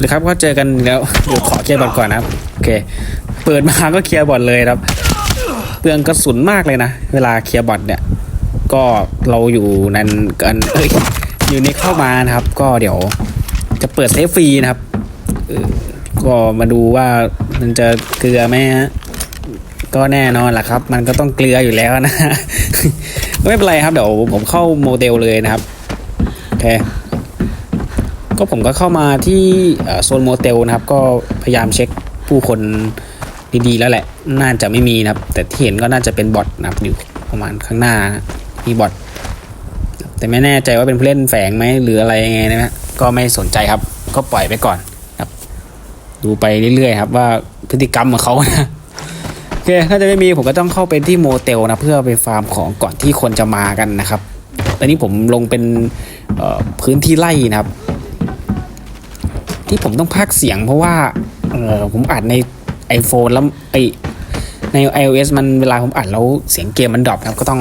วัสดีครับก็เจอกันแล้วเดี๋ยวขอเคลียร์บอลก่อนนะครับโอเค เปิดมาก็เคลียร์บอลเลยครับ เปลืองกระสุนมากเลยนะ เวลาเคลียร์บอลเนี่ย ก็เราอยู่นันกันเอ้ยอยู่นี่เข้ามานะครับ ก็เดี๋ยวจะเปิดเซฟฟรีนะครับก็มาดูว่ามันจะเกลือไหมฮะก็แน่นอนแหละครับ มันก็ต้องเกลืออยู่แล้วนะไม่เป็นไรครับเดี๋ยวผมเข้าโมเดลเลยนะครับโอเค ก็ผมก็เข้ามาที่โซนโมเตลนะครับ ก็พยายามเช็คผู้คนดีๆแล้วแหละ น่าจะไม่มีนะครับ แต่ที่เห็นก็น่าจะเป็นบอทนะครับอยู่ประมาณข้างหน้ามีบอทแต่ไม่แน่ใจว่าเป็นผู้เล่นแฝงไหมหรืออะไรยังไงนะฮะก็ไม่สนใจครับ ก็ปล่อยไปก่อนครับ ดูไปเรื่อยๆครับว่าพฤติกรรมของเขานะโอเคถ้าจะไม่มีผมก็ต้องเข้าไปที่โมเตลนะเพื่อไปฟาร์มของก่อนที่คนจะมากันนะครับตอนนี้ผมลงเป็นพื้นที่ไร่นะครับ ที่ผมต้องพากเสียงเพราะว่าเออผมอัดใน iPhone แล้วไอใน iOS มันเวลาผมอัดแล้วเสียงเกมมันดรอปครับก็ต้อง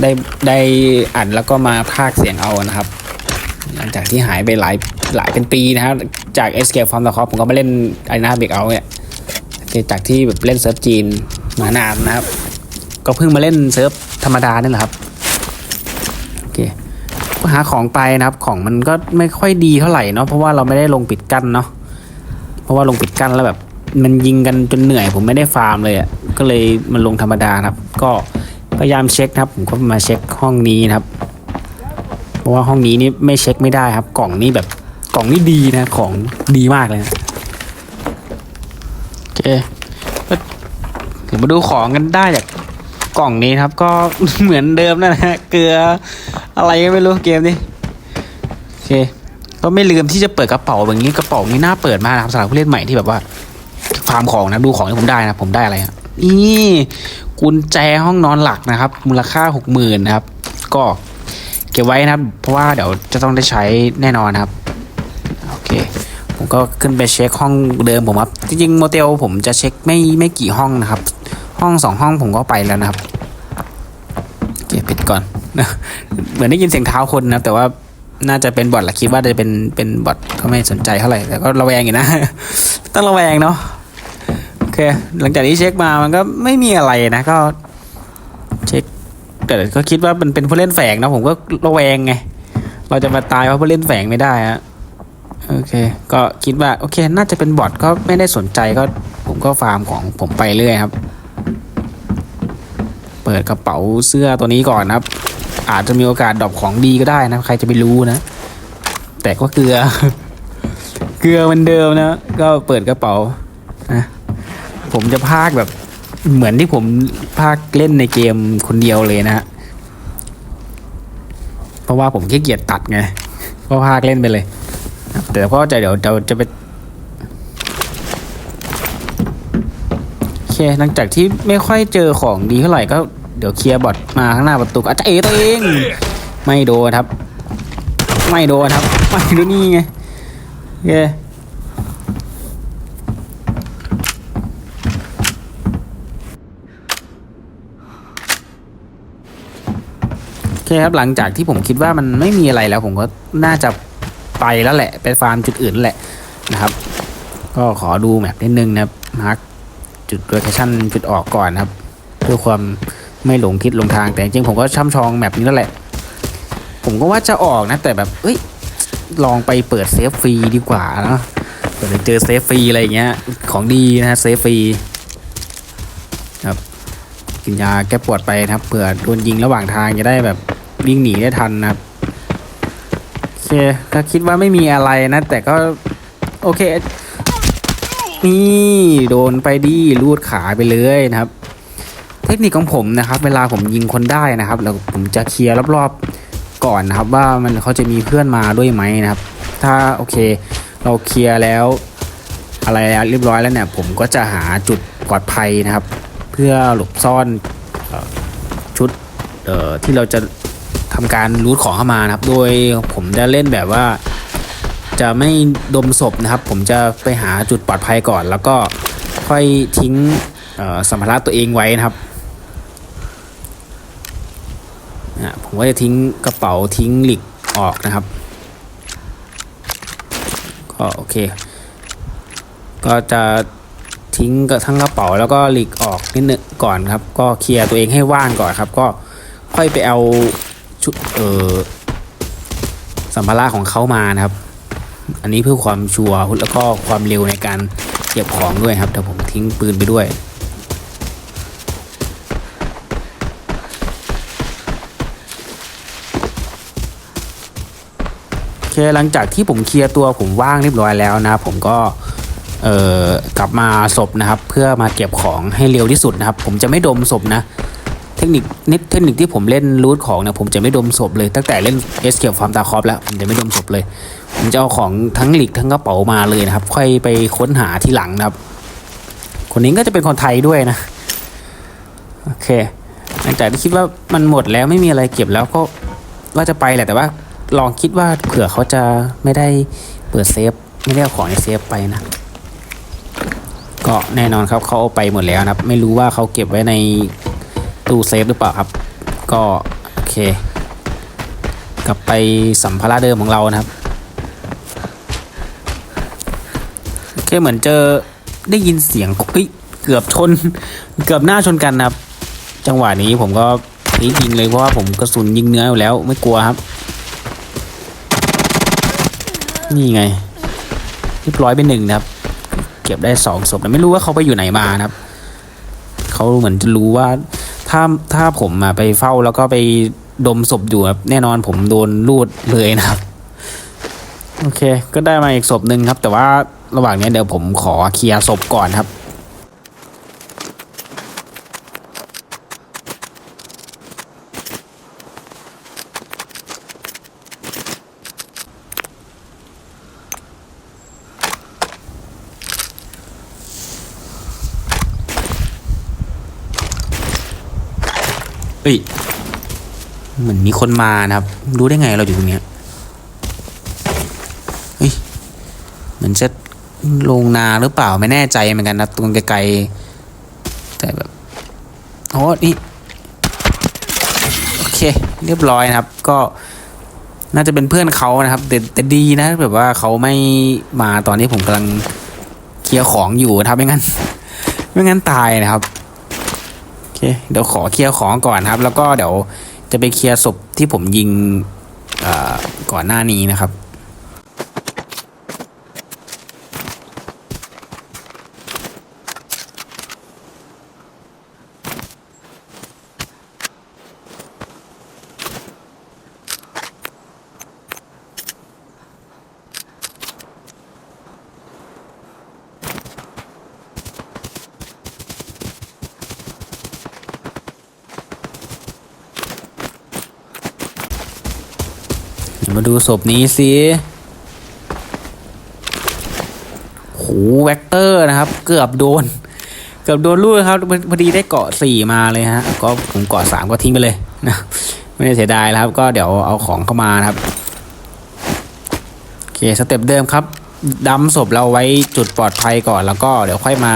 ได้ได้อัดแล้วก็มาพากเสียงเอานะครับ หลังจากที่หายไปหลายหลายเป็นปีนะครับ จาก Escape from the Cop ผมก็มาเล่นไอหน้าเบรกเอาเนี่ยจากที่แบบเล่นเซิร์ฟจีนมานานนะครับ ก็เพิ่งมาเล่นเซิร์ฟธรรมดานี่แหละครับโอเค หาของไปนะครับ ของมันก็ไม่ค่อยดีเท่าไหร่เนาะเพราะว่าเราไม่ได้ลงปิดกั้นเนาะเพราะว่าลงปิดกั้นแล้วแบบ มันยิงกันจนเหนื่อย ผมไม่ได้ฟาร์มเลยอะ่ะก็เลยมันลงธรรมดาครับ ก็พยายามเช็คครับ ผมก็มาเช็คห้องนี้นะครับ เพราะว่าห้องนี้นี่ไม่เช็คไม่ได้ครับ กล่องนี้แบบกล่องนี้ดีนะของดีมากเลยนะโอเคก็เดี๋ยวมาดูของกันได้จากกล่องนี้ครับ ก็เหมือนเดิมนะฮะเกลือ อะไรก็ไม่รู้เกมนี้โอเคก็ไม่ลืมที่จะเปิดกระเป๋าแบบนี้กระเป๋านี้น่าเปิดมากนะครับสำหรับผู้เล่นใหม่ที่แบบว่าฟาร์มของนะดูของที่ผมได้นะผมได้อะไรอะนี่กุญแจห้องนอนหลักนะครับ มูลค่าหกหมื่นนะครับ ก็เก็บไว้นะครับเพราะว่าเดี๋ยวจะต้องได้ใช้แน่นอนนะครับโอเคผมก็ขึ้นไปเช็คห้องเดิมผมครับจริงๆโมเตลผมจะเช็คไม่ไม่กี่ห้องนะครับ ห้องสองห้องผมก็ไปแล้วนะครับโอเคปิดก่อน เหมือนได้ยินเสียงเท้าคนนะแต่ว่าน่าจะเป็นบอทแหละคิดว่าจะเป็นเป็นบอทก็ไม่สนใจเท่าไหร่แต่ก็ระแวงอยู่นะต้องระแวงเนาะโอเค หลังจากที่เช็คมามันก็ไม่มีอะไรนะก็เช็คแต่ก็คิดว่ามันเป็นผู้เล่นแฝงนะผมก็ระแวงไงเราจะมาตายเพราะผู้เล่นแฝงไม่ได้ฮะโอเค ก็คิดว่าโอเค น่าจะเป็นบอทก็ไม่ได้สนใจก็ผมก็ฟาร์มของผมไปเรื่อยครับ เปิดกระเป๋าเสื้อตัวนี้ก่อนนะครับ อาจจะมีโอกาสดรอปของดีก็ได้นะ ใครจะไปรู้นะ แต่ก็เกลือ เกลือมันเดิมนะ ก็เปิดกระเป๋านะผมจะพากแบบเหมือนที่ผมพากเล่นในเกมคนเดียวเลยนะ เพราะว่าผมขี้เกียจตัดไง ก็พากเล่นไปเลย แต่ก็จะเดี๋ยวเราจะไปโอเคหลังจากที่ไม่ค่อยเจอของดีเท่าไหร่ก็ เดี๋ยวเคลียร์บอทมาข้างหน้าประตูอาจจะเอตัวเอง ไม่โดนครับ ไม่โดนครับไม่ดูนี่ไงโอเคโอเคครับหลังจากที่ผมคิดว่ามันไม่มีอะไรแล้วผมก็น่าจะไปแล้วแหละไปฟาร์มจุดอื่นแหละนะครับ ก็ขอดูแมปนิดนึงนะครับมาร์กจุดโลเคชั่นจุดออกก่อนนะครับเพื่อความ ไม่หลงทิศหลงทางแต่จริงผมก็ช่ำชองแมปนี้แล้วแหละ ผมก็ว่าจะออกนะ แต่แบบเอ้ยลองไปเปิดเซฟฟรีดีกว่านะเปิดเจอเซฟฟรีอะไรเงี้ยของดีนะเซฟฟรีครับกินยาแก้ปวดไปนะครับเผื่อโดนยิงระหว่างทางจะได้แบบวิ่งหนีได้ทันนะครับโอเคก็คิดว่าไม่มีอะไรนะ แต่ก็โอเคนี่โดนไปดีลูดขาไปเลยนะครับ ทคนิคของผมนะครับ เวลาผมยิงคนได้นะครับแล้วผมจะเคลียร์รอบๆก่อนนะครับ ว่ามันเขาจะมีเพื่อนมาด้วยไหมนะครับ ถ้าโอเคเราเคลียร์แล้วอะไรแล้วเรียบร้อยแล้วเนี่ยผมก็จะหาจุดปลอดภัยนะครับ เพื่อหลบซ่อนออชุดที่เราจะทำการรูทของเข้ามานะครับ โดยผมจะเล่นแบบว่า จะไม่ดมศพนะครับ ผมจะไปหาจุดปลอดภัยก่อน แล้วก็ค่อยทิ้งสัมภาระตัวเองไว้นะครับ นะผมก็จะทิ้งกระเป๋าทิ้งหลิกออกนะครับ ก็โอเค ก็จะทิ้งกทั้งกระเป๋าแล้วก็หลีกออกนิดนึงก่อนครับ ก็เคลียร์ตัวเองให้ว่างก่อนครับ ก็ค่อยไปเอาชุดเออสัมภาระของเขามานะครับ อันนี้เพื่อความชัวร์แล้วก็ความเร็วในการเก็บของด้วยครับแต่ผมทิ้งปืนไปด้วย เคหลังจากที่ผมเคลียร์ตัวผมว่างเรียบร้อยแล้วนะครับผมก็เอ่อกลับมาศพนะครับ เพื่อมาเก็บของให้เร็วที่สุดนะครับ ผมจะไม่ดมศพนะ เทคนิคนิดเทคนิคที่ผมเล่นรูทของเนี่ยผมจะไม่ดมศพเลยตั้งแต่เล่น Escape from Tarkov แล้วผมจะไม่ดมศพเลย ผมจะเอาของทั้งหลีกทั้งกระเป๋ามาเลยนะครับ ค่อยไปค้นหาที่หลังนะครับ คนนี้ก็จะเป็นคนไทยด้วยนะโอเค หลังจากที่คิดว่ามันหมดแล้วไม่มีอะไรเก็บแล้วก็ว่าจะไปแหละแต่ว่า ลองคิดว่าเผื่อเขาจะไม่ได้เปิดเซฟ ไม่ได้เอาของในเซฟไปนะ ก็แน่นอนครับเขาเอาไปหมดแล้วนะครับ ไม่รู้ว่าเขาเก็บไว้ในตู้เซฟหรือเปล่าครับ ก็โอเค กลับไปสัมภาระเดิมของเรานะครับโอเคเหมือนเจอได้ยินเสียงเฮ้ยเกือบชน เกือบหน้าชนกันนะครับ จังหวะนี้ผมก็ทิ้งยิงเลยเพราะว่าผมกระสุนยิงเนื้ออยู่แล้วไม่กลัวครับ นี่ไงเรียบร้อยไปหนึ่งนะครับ เก็บได้สองศพแต่ไม่รู้ว่าเขาไปอยู่ไหนมานะครับเขาเหมือนจะรู้ว่าถ้าถ้าผมมาไปเฝ้าแล้วก็ไปดมศพอยู่ครับแน่นอนผมโดนรูดเลยนะครับ โอเค ก็ได้มาอีกศพหนึ่งครับ แต่ว่าระหว่างนี้เดี๋ยวผมขอเคลียร์ศพก่อนครับ เฮ้ย เหมือนมีคนมานะครับ รู้ได้ไงเราอยู่ตรงเนี้ยเฮ้ย เหมือนจะลงนาหรือเปล่าไม่แน่ใจเหมือนกันนะตรงไกลๆ แต่แบบโอ้นี่โอเค เรียบร้อยนะครับ ก็น่าจะเป็นเพื่อนเขานะครับ แต่แต่ดีนะ แบบว่าเขาไม่มาตอนที่ผมกำลังเคลียร์ของอยู่นะครับไม่งั้น ไม่งั้นตายนะครับ คเดี๋ยวขอเคลียร์ของก่อนครับ แล้วก็เดี๋ยวจะไปเคลียร์ศพที่ผมยิงก่อนหน้านี้นะครับ มาดูศพนี้สิโหแวกเตอร์นะครับ เกือบโดน เกือบโดนลูกครับ พอดีได้เกาะสี่มาเลยฮะ ก็ผมเกาะสามก็ทิ้งไปเลยนะ ไม่ได้เสียดายแล้วครับ ก็เดี๋ยวเอาของเข้ามาครับ โอเค สเต็ปเดิมครับดำศพเราไว้จุดปลอดภัยก่อน แล้วก็เดี๋ยวค่อยมา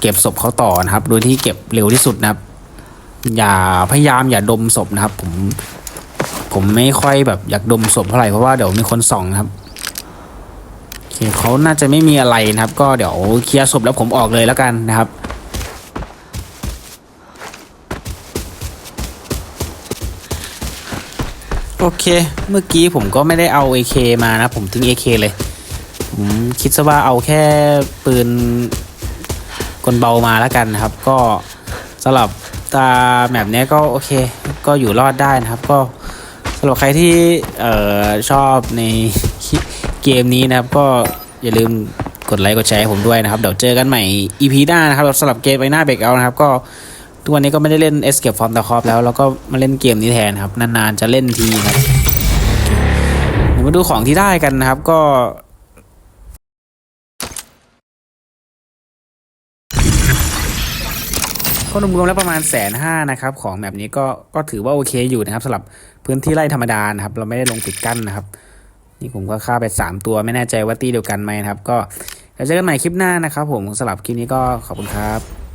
เก็บศพเขาต่อนะครับ โดยที่เก็บเร็วที่สุดนะครับ อย่าพยายามอย่าดมศพนะครับ ผม ผมไม่ค่อยแบบอยากดมศพเท่าไหร่เพราะว่าเดี๋ยวมีคนส่องครับโอเคเขาน่าจะไม่มีอะไรนะครับ ก็เดี๋ยวเคลียร์ศพแล้วผมออกเลยแล้วกันนะครับโอเค เมื่อกี้ผมก็ไม่ได้เอา AK มานะ ผมทิ้ง AK เลย ผมคิดซะว่าเอาแค่ปืนกลเบามาแล้วกันนะครับ ก็สำหรับตาแบบนี้ก็โอเค ก็อยู่รอดได้นะครับ ก็ำหรับใครที่เอ่อชอบในเกมนี้นะครับ ก็อย่าลืมกดไลค์กดแชร์ให้ผมด้วยนะครับ เดี๋ยวเจอกันใหม่ EP หน้านะครับสำหรับเกมไปหน้าเบรกเอานะครับ ก็ทุกวันนี้ก็ไม่ได้เล่น Escape from the Corp แล้ว แล้วก็มาเล่นเกมนี้แทนครับ นานๆจะเล่นทีครับมาดูของที่ได้กันนะครับก็ ก็รวมๆแล้วประมาณแสนห้านะครับของแบบนี้ก็ก็ถือว่าโอเคอยู่นะครับสำหรับพื้นที่ไร่ธรรมดานะครับเราไม่ได้ลงปิดกั้นนะครับ นี่ผมก็ฆ่าไปสามตัวไม่แน่ใจว่าตีเดียวกันไหมนะครับ ก็เจอกันใหม่คลิปหน้านะครับ ผมสำหรับคลิปนี้ก็ขอบคุณครับ